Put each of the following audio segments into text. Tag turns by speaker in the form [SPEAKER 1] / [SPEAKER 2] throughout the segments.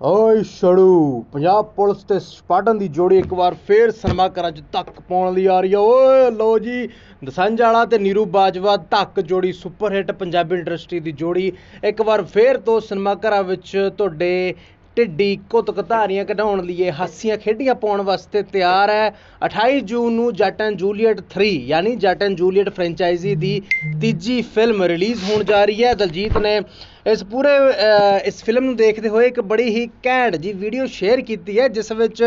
[SPEAKER 1] ਓਏ ਛੜੂ, ਪੰਜਾਬ ਪੁਲਿਸ ਤੇ ਸਪਾਟਨ ਦੀ ਜੋੜੀ ਇੱਕ ਵਾਰ ਫੇਰ ਸਿਨੇਮਾ ਘਰਾਂ 'ਚ ਧੱਕ ਪਾਉਣ ਲਈ ਆ ਰਹੀ ਆ। ਓਏ ਲੋ ਜੀ, ਦਸੰਝ ਵਾਲਾ ਤੇ ਨੀਰੂ ਬਾਜਵਾ ਧੱਕ ਜੋੜੀ ਸੁਪਰ ਹਿੱਟ ਪੰਜਾਬੀ ਇੰਡਸਟਰੀ ਦੀ ਜੋੜੀ। ਇੱਕ ਵਾਰ ਫੇਰ ਤੋਂ ਸਿਨੇਮਾ ਘਰਾਂ ਵਿੱਚ ਤੁਹਾਡੇ ਢਿੱਡੀ ਕੁੱਤਕ ਧਾਰੀਆਂ ਕਢਾਉਣ ਲਈ ਹਾਸੀਆਂ ਖੇਡੀਆਂ ਪਾਉਣ ਵਾਸਤੇ ਤਿਆਰ ਹੈ। 28 ਜੂਨ ਨੂੰ ਜੱਟ ਐਂਡ ਜੂਲੀਅਟ 3 ਯਾਨੀ ਜੱਟ ਐਂਡ ਜੂਲੀਅਟ ਫਰੈਂਚਾਈਜ਼ੀ ਦੀ ਤੀਜੀ ਫਿਲਮ ਰਿਲੀਜ਼ ਹੋਣ ਜਾ ਰਹੀ ਹੈ। ਦਲਜੀਤ ਨੇ ਇਸ ਪੂਰੇ ਇਸ ਫਿਲਮ ਨੂੰ ਦੇਖਦੇ ਹੋਏ ਇੱਕ ਬੜੀ ਹੀ ਘੈਂਟ ਜੀ ਵੀਡੀਓ ਸ਼ੇਅਰ ਕੀਤੀ ਹੈ, ਜਿਸ ਵਿੱਚ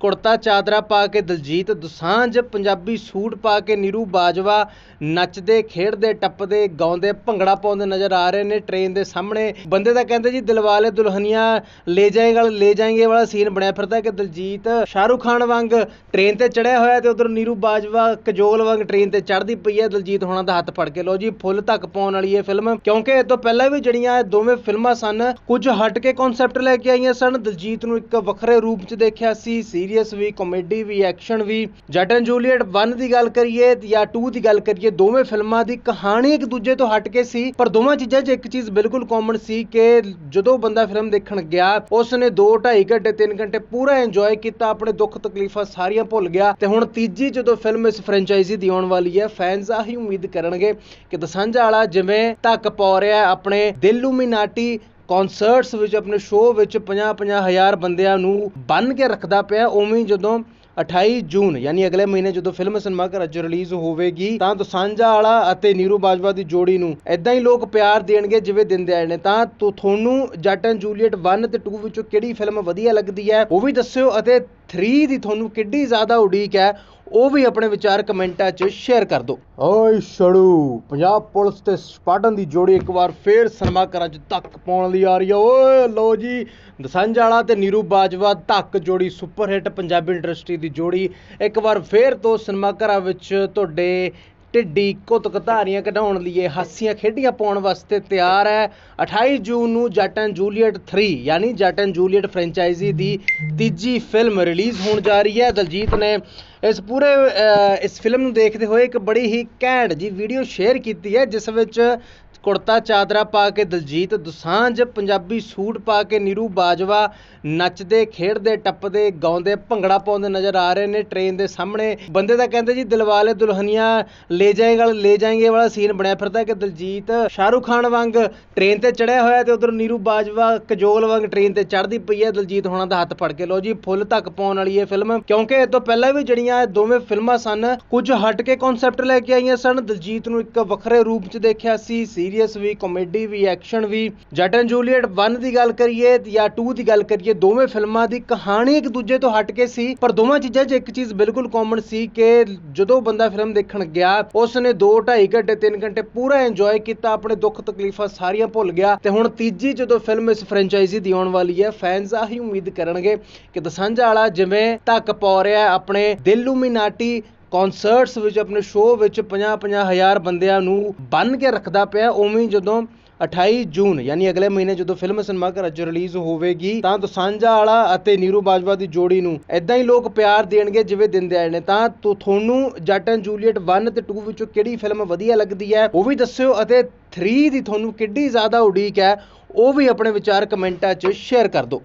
[SPEAKER 1] ਕੁੜਤਾ ਚਾਦਰਾ ਪਾ ਕੇ ਦਲਜੀਤ, ਦੁਸਾਂਝ ਪੰਜਾਬੀ ਸੂਟ ਪਾ ਕੇ ਨੀਰੂ ਬਾਜਵਾ ਨੱਚਦੇ, ਖੇਡਦੇ, ਟੱਪਦੇ, ਗਾਉਂਦੇ, ਭੰਗੜਾ ਪਾਉਂਦੇ ਨਜ਼ਰ ਆ ਰਹੇ ਨੇ ਟ੍ਰੇਨ ਦੇ ਸਾਹਮਣੇ। ਬੰਦੇ ਤਾਂ ਕਹਿੰਦੇ ਜੀ ਦਿਲਵਾਲੇ ਦੁਲਹਨੀਆਂ, ਲੈ ਜਾਏਗਾ ਲੈ ਜਾਏਂਗੇ ਵਾਲਾ ਸੀਨ ਬਣਿਆ ਫਿਰਦਾ ਕਿ ਦਲਜੀਤ ਸ਼ਾਹਰੁਖ ਖਾਨ ਵਾਂਗ ਟ੍ਰੇਨ ਤੇ ਚੜਿਆ ਹੋਇਆ ਤੇ ਉਧਰ ਨੀਰੂ ਬਾਜਵਾ ਕਜੋਲ ਵਾਂਗ ਟ੍ਰੇਨ ਤੇ ਚੜਦੀ ਪਈ ਹੈ। ਦਲਜੀਤ ਹੋਣਾ ਦਾ ਹੱਥ ਫੜ ਕੇ ਲੋ ਜੀ, ਫੁੱਲ ਤੱਕ ਪਾਉਣ ਵਾਲੀ ਇਹ ਫਿਲਮ, ਕਿਉਂਕਿ ਇਹ ਤੋਂ ਪਹਿਲਾਂ ਵੀ ਜਿਹੜੀਆਂ ਇਹ ਦੋਵੇਂ ਫਿਲਮਾਂ ਸਨ, ਕੁਝ ਹਟ ਕੇ ਕਨਸੈਪਟ ਲੈ ਕੇ ਆਈਆਂ ਸਨ। ਦਲਜੀਤ ਨੂੰ ਇੱਕ ਵੱਖਰੇ ਰੂਪ 'ਚ ਦੇਖਿਆ ਸੀ ਸੀਰੀਅਸ ਵੀ ਕਾਮੇਡੀ ਵੀ ਐਕਸ਼ਨ ਵੀ। ਜੱਟ ਐਂਡ ਜੂਲੀਅਟ 1 ਦੀ ਗੱਲ ਕਰੀਏ ਜਾਂ 2 ਦੀ ਗੱਲ ਕਰੀਏ, ਦੋਵੇਂ ਫਿਲਮਾਂ ਦੀ ਕਹਾਣੀ ਇੱਕ ਦੂਜੇ ਤੋਂ ਹਟ ਕੇ ਸੀ, ਪਰ ਦੋਵਾਂ ਚੀਜ਼ਾਂ 'ਚ ਇੱਕ ਚੀਜ਼ ਬਿਲਕੁਲ ਕਾਮਨ ਸੀ ਕਿ ਜਦੋਂ ਬੰਦਾ ਫਿਲਮ ਦੇਖਣ ਗਿਆ ਉਸ ਨੇ 2 2.5 ਘੰਟੇ 3 ਘੰਟੇ ਪੂਰਾ ਇੰਜੋਏ ਕੀਤਾ, ਆਪਣੇ ਦੁੱਖ ਤਕਲੀਫਾਂ ਸਾਰੀਆਂ ਭੁੱਲ ਗਿਆ। ਤੇ ਹੁਣ ਤੀਜੀ ਜਦੋਂ ਫਿਲਮ ਇਸ ਫਰੈਂਚਾਈਜ਼ੀ ਦੀ ਆਉਣ ਵਾਲੀ ਹੈ ਫੈਨਸ ਆਹੀ ਉਮੀਦ ਕਰਨਗੇ ਕਿ ਦਸਾਂਝਾ ਵਾਲਾ ਜਿਵੇਂ ਧੱਕ ਪਾ ਰਿਹਾ, ਆਪਣੇ ਆਪਣੇ ਦਿਲੂਮੀਨਾਟੀ ਕਨਸਰਟਸ ਵਿੱਚ, ਆਪਣੇ ਸ਼ੋਅ ਵਿੱਚ 50-50 ਹਜ਼ਾਰ ਬੰਦਿਆਂ ਨੂੰ ਬੰਨ ਕੇ ਰੱਖਦਾ ਪਿਆ। ਉਵੇਂ ਜਦੋਂ 28 ਜੂਨ, ਯਾਨੀ ਅਗਲੇ ਮਹੀਨੇ ਜਦੋਂ ਫਿਲਮ ਸਿਨੇਮਾ ਘਰਾਂ 'ਚ ਰਿਲੀਜ਼ ਹੋਵੇਗੀ, ਤਾਂ ਦਸਾਂਝਾ ਵਾਲਾ ਅਤੇ ਨੀਰੂ ਬਾਜਵਾ ਦੀ ਜੋੜੀ ਨੂੰ ਐਦਾਂ ਹੀ ਲੋਕ ਪਿਆਰ ਦੇਣਗੇ ਜਿਵੇਂ ਦਿੰਦੇ ਆਏ ਨੇ। ਤਾਂ ਤੁਹਾਨੂੰ ਜੱਟ ਐਂਡ ਜੂਲੀਅਟ 1 ਤੇ 2 ਵਿੱਚੋਂ ਕਿਹੜੀ ਫਿਲਮ ਵਧੀਆ ਲੱਗਦੀ ਹੈ ਉਹ ਵੀ ਦੱਸਿਓ ਅਤੇ 3 ਦੀ ਤੁਹਾਨੂੰ ਕਿੱਡੀ ਜ਼ਿਆਦਾ ਉਡੀਕ ਹੈ, ਉਹ ਵੀ ਆਪਣੇ ਵਿਚਾਰ ਕਮੈਂਟਾਂ 'ਚ ਸ਼ੇਅਰ ਕਰ ਦਿਓ। ਓਏ ਛੜੂ, ਪੰਜਾਬ ਪੁਲਿਸ ਤੇ ਸਪਾਟਨ ਦੀ ਜੋੜੀ ਇੱਕ ਵਾਰ ਫੇਰ ਸਿਨੇਮਾ ਘਰਾਂ 'ਚ ਧੱਕ ਪਾਉਣ ਲਈ ਆ ਰਹੀ ਹੈ ਓਏ ਲੋ ਜੀ ਦਸੰਜ ਵਾਲਾ ਤੇ ਨੀਰੂ ਬਾਜਵਾ ਧੱਕ ਜੋੜੀ ਸੁਪਰ ਹਿੱਟ ਪੰਜਾਬੀ ਇੰਡਸਟਰੀ ਦੀ ਜੋੜੀ। ਇੱਕ ਵਾਰ ਫੇਰ ਤੋਂ ਸਿਨੇਮਾ ਘਰਾਂ ਵਿੱਚ ਤੁਹਾਡੇ ਢਿੱਡੀ ਕੁੱਤਕ ਧਾਰੀਆਂ ਕਢਾਉਣ ਲਈ ਹਾਸੀਆਂ ਖੇਡੀਆਂ ਪਾਉਣ ਵਾਸਤੇ ਤਿਆਰ ਹੈ। 28 ਜੂਨ ਨੂੰ ਜੱਟ ਐਂਡ ਜੂਲੀਅਟ 3 ਯਾਨੀ ਜੱਟ ਐਂਡ ਜੂਲੀਅਟ ਫਰੈਂਚਾਈਜ਼ੀ ਦੀ ਤੀਜੀ ਫਿਲਮ ਰਿਲੀਜ਼ ਹੋਣ ਜਾ ਰਹੀ ਹੈ। ਦਲਜੀਤ ਨੇ ਇਸ ਪੂਰੇ ਇਸ ਫਿਲਮ ਨੂੰ ਦੇਖਦੇ ਹੋਏ ਇੱਕ ਬੜੀ ਹੀ ਘੈਂਟ ਜੀ ਵੀਡੀਓ ਸ਼ੇਅਰ ਕੀਤੀ ਹੈ, ਜਿਸ ਵਿੱਚ ਕੁੜਤਾ ਚਾਦਰਾ ਪਾ ਕੇ ਦਿਲਜੀਤ, ਦੁਸਾਂਝ ਪੰਜਾਬੀ ਸੂਟ ਪਾ ਕੇ ਨੀਰੂ ਬਾਜਵਾ ਨੱਚਦੇ, ਖੇਡਦੇ, ਟੱਪਦੇ, ਗਾਉਂਦੇ, ਭੰਗੜਾ ਪਾਉਂਦੇ ਨਜ਼ਰ ਆ ਰਹੇ ਨੇ ਟ੍ਰੇਨ ਦੇ ਸਾਹਮਣੇ। ਬੰਦੇ ਤਾਂ ਕਹਿੰਦੇ ਜੀ ਦਿਲਵਾਲੇ ਦੁਲਹਨੀਆਂ ਲੈ ਜਾਏਗਾ ਲੈ ਜਾਏਗੇ ਵਾਲਾ ਸੀਨ ਬਣਿਆ ਫਿਰਦਾ ਕਿ ਦਲਜੀਤ ਸ਼ਾਹਰੁਖ ਖਾਨ ਵਾਂਗ ਟ੍ਰੇਨ ਤੇ ਚੜਿਆ ਹੋਇਆ ਤੇ ਉਧਰ ਨੀਰੂ ਬਾਜਵਾ ਕਜੋਲ ਵਾਂਗ ਟ੍ਰੇਨ ਤੇ ਚੜਦੀ ਪਈ ਹੈ। ਦਿਲਜੀਤ ਹੋਣਾ ਦਾ ਹੱਥ ਫੜ ਕੇ ਲੋ ਜੀ, ਫੁੱਲ ਧੱਕ ਪਾਉਣ ਵਾਲੀ ਇਹ ਫਿਲਮ, ਕਿਉਂਕਿ ਇਹ ਤੋਂ ਪਹਿਲਾਂ ਵੀ ਜਿਹੜੀਆਂ ਦੋਵੇਂ ਫਿਲਮਾਂ ਸਨ, ਕੁਝ ਹਟ ਕੇ ਕਨਸੈਪਟ ਲੈ ਕੇ ਆਈਆਂ ਸਨ। ਦਲਜੀਤ ਨੂੰ ਇੱਕ ਵੱਖਰੇ ਰੂਪ 'ਚ ਦੇਖਿਆ ਸੀ ਸੀਰੀਅਸ ਵੀ ਕਾਮੇਡੀ ਵੀ ਐਕਸ਼ਨ ਵੀ। ਜੱਟ ਐਂਡ ਜੂਲੀਅਟ 1 ਦੀ ਗੱਲ ਕਰੀਏ ਜਾਂ 2 ਦੀ ਗੱਲ ਕਰੀਏ, ਦੋਵੇਂ ਫਿਲਮਾਂ ਦੀ ਕਹਾਣੀ ਇੱਕ ਦੂਜੇ ਤੋਂ ਹਟ ਕੇ ਸੀ, ਪਰ ਦੋਵਾਂ ਚੀਜ਼ਾਂ 'ਚ ਇੱਕ ਚੀਜ਼ ਬਿਲਕੁਲ ਕਾਮਨ ਸੀ ਕਿ ਜਦੋਂ ਬੰਦਾ ਫਿਲਮ ਦੇਖਣ ਗਿਆ ਉਸ ਨੇ 2 2.5 ਘੰਟੇ 3 ਘੰਟੇ ਪੂਰਾ ਇੰਜੋਏ ਕੀਤਾ, ਆਪਣੇ ਦੁੱਖ ਤਕਲੀਫਾਂ ਸਾਰੀਆਂ ਭੁੱਲ ਗਿਆ ਤੇ ਹੁਣ ਤੀਜੀ ਜਦੋਂ ਫਿਲਮ ਇਸ ਫਰੈਂਚਾਈਜ਼ੀ ਦੀ ਆਉਣ ਵਾਲੀ ਹੈ ਫੈਨਸ ਆਹੀ ਉਮੀਦ ਕਰਨਗੇ ਕਿ ਦਸਾਂਝਾ ਵਾਲਾ ਜਿਵੇਂ ਧੱਕ ਪਾ ਰਿਹਾ ਹੈ, ਆਪਣੇ ਦਿਲੂਮੀਨਾਟੀ ਕਨਸਰਟਸ ਵਿੱਚ, ਆਪਣੇ ਸ਼ੋਅ ਵਿੱਚ 50-50 ਹਜ਼ਾਰ ਬੰਦਿਆਂ ਨੂੰ ਬੰਨ ਕੇ ਰੱਖਦਾ ਪਿਆ। ਉਵੇਂ ਜਦੋਂ 28 ਜੂਨ, ਯਾਨੀ ਅਗਲੇ ਮਹੀਨੇ ਜਦੋਂ ਫਿਲਮ ਸਿਨੇਮਾ ਘਰਾਂ 'ਚ ਰਿਲੀਜ਼ ਹੋਵੇਗੀ, ਤਾਂ ਦਸਾਂਝਾ ਵਾਲਾ ਅਤੇ ਨੀਰੂ ਬਾਜਵਾ ਦੀ ਜੋੜੀ ਨੂੰ ਐਦਾਂ ਹੀ ਲੋਕ ਪਿਆਰ ਦੇਣਗੇ ਜਿਵੇਂ ਦਿੰਦੇ ਆਏ ਨੇ। ਤਾਂ ਤੁ- ਤੁਹਾਨੂੰ ਜੱਟ ਐਂਡ ਜੂਲੀਅਟ 1 ਤੇ 2 ਵਿੱਚੋਂ ਕਿਹੜੀ ਫਿਲਮ ਵਧੀਆ ਲੱਗਦੀ ਹੈ, ਉਹ ਵੀ ਦੱਸਿਓ ਅਤੇ 3 ਦੀ ਤੁਹਾਨੂੰ ਕਿੱਡੀ ਜ਼ਿਆਦਾ ਉਡੀਕ ਹੈ, ਉਹ ਵੀ ਆਪਣੇ ਵਿਚਾਰ ਕਮੈਂਟਾਂ 'ਚ ਸ਼ੇਅਰ ਕਰ ਦਿਓ।